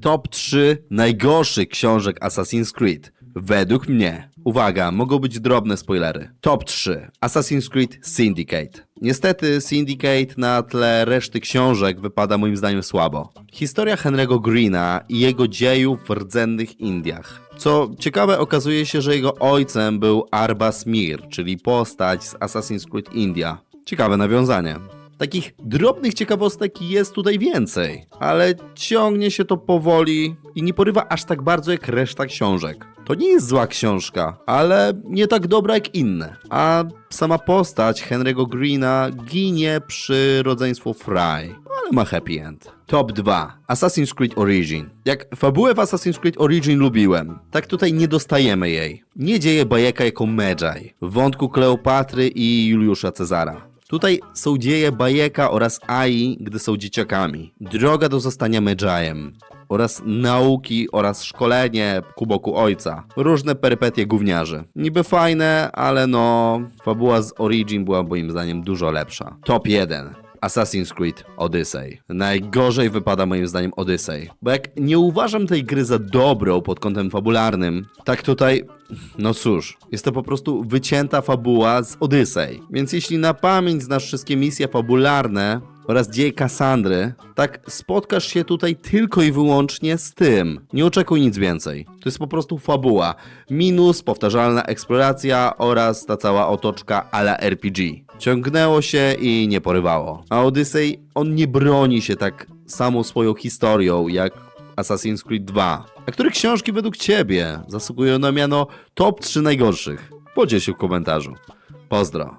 Top 3 najgorszych książek Assassin's Creed. Według mnie. Uwaga, mogą być drobne spoilery. Top 3. Assassin's Creed Syndicate. Niestety Syndicate na tle reszty książek wypada moim zdaniem słabo. Historia Henry'ego Greena i jego dziejów w rdzennych Indiach. Co ciekawe, okazuje się, że jego ojcem był Arbas Mir, czyli postać z Assassin's Creed India. Ciekawe nawiązanie. Takich drobnych ciekawostek jest tutaj więcej, ale ciągnie się to powoli i nie porywa aż tak bardzo jak reszta książek. To nie jest zła książka, ale nie tak dobra jak inne. A sama postać Henry'ego Greena ginie przy rodzeństwu Fry, ale ma happy end. Top 2. Assassin's Creed Origin. Jak fabułę w Assassin's Creed Origin lubiłem, tak tutaj nie dostajemy jej. Nie dzieje bajeka jako w wątku Kleopatry i Juliusza Cezara. Tutaj są dzieje Bajeka oraz Ai, gdy są dzieciakami. Droga do zostania Medżajem. Oraz nauki oraz szkolenie ku boku ojca. Różne perypetie gówniarzy. Niby fajne, ale no... Fabuła z Origin była moim zdaniem dużo lepsza. Top 1. Assassin's Creed Odyssey. Najgorzej wypada moim zdaniem Odyssey. Bo jak nie uważam tej gry za dobrą pod kątem fabularnym, tak tutaj, no cóż, jest to po prostu wycięta fabuła z Odyssey. Więc jeśli na pamięć znasz wszystkie misje fabularne oraz dzieje Kassandry, tak spotkasz się tutaj tylko i wyłącznie z tym. Nie oczekuj nic więcej. To jest po prostu fabuła. Minus powtarzalna eksploracja oraz ta cała otoczka ala RPG. Ciągnęło się i nie porywało. A Odyssey, on nie broni się tak samą swoją historią jak Assassin's Creed 2. A które książki według Ciebie zasługują na miano top 3 najgorszych? Podziel się w komentarzu. Pozdro.